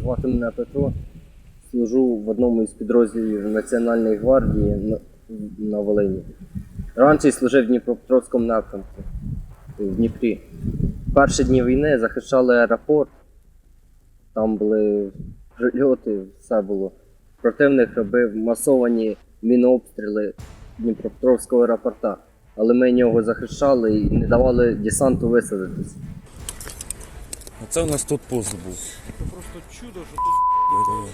Звати мене Петро. Служу в одному із підрозділів Національної гвардії на, Волині. Раніше служив в Дніпропетровському напрямку в Дніпрі. Перші дні війни захищали аеропорт. Там були прильоти, все було. Противник робив масовані мінообстріли Дніпропетровського аеропорта. Але ми нього захищали і не давали десанту висадитись. Оце у нас тут пост був. Це просто чудо, що тут було.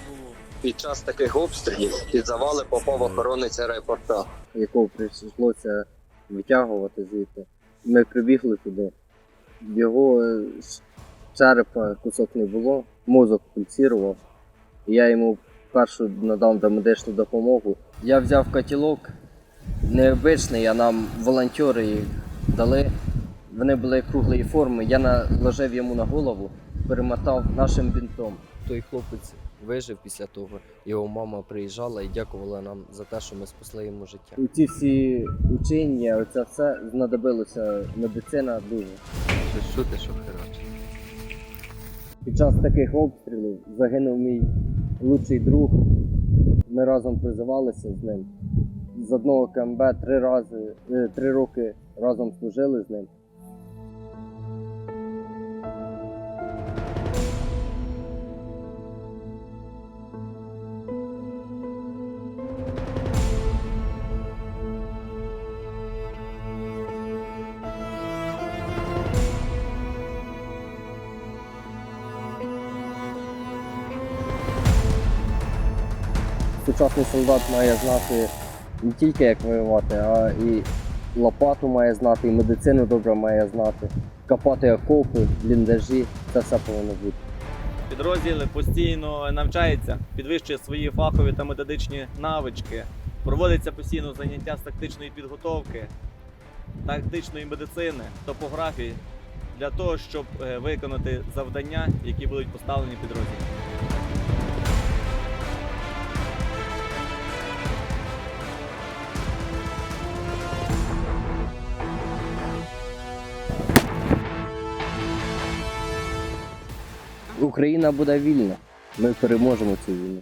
Під час таких обстрілів під завали попав охоронець аеропорта, якого прийшлося витягувати звідти. Ми прибігли туди. Його е, черепа кусок не було, мозок пульсував. Я йому першу надав домедичну допомогу. Я взяв котілок необичний, а нам волонтери їх дали. Вони були круглої форми. Я наложив йому на голову, перемотав нашим бінтом. Той хлопець вижив після того. Його мама приїжджала і дякувала нам за те, що ми спасли йому життя. У ці всі учення, оце все знадобилося медицина дуже. Що, ти, що херачиш? Під час таких обстрілів загинув мій лучший друг. Ми разом призивалися з ним. З одного КМБ три рази, е, три роки разом служили з ним. Сучасний солдат має знати не тільки як воювати, а і лопату має знати, і медицину добре має знати, копати окопи, бліндажі, це все повинно бути. Підрозділ постійно навчається, підвищує свої фахові та методичні навички. Проводиться постійно заняття з тактичної підготовки, тактичної медицини, топографії для того, щоб е, виконати завдання, які будуть поставлені підрозділом. Україна буде вільна. Ми переможемо цю війну.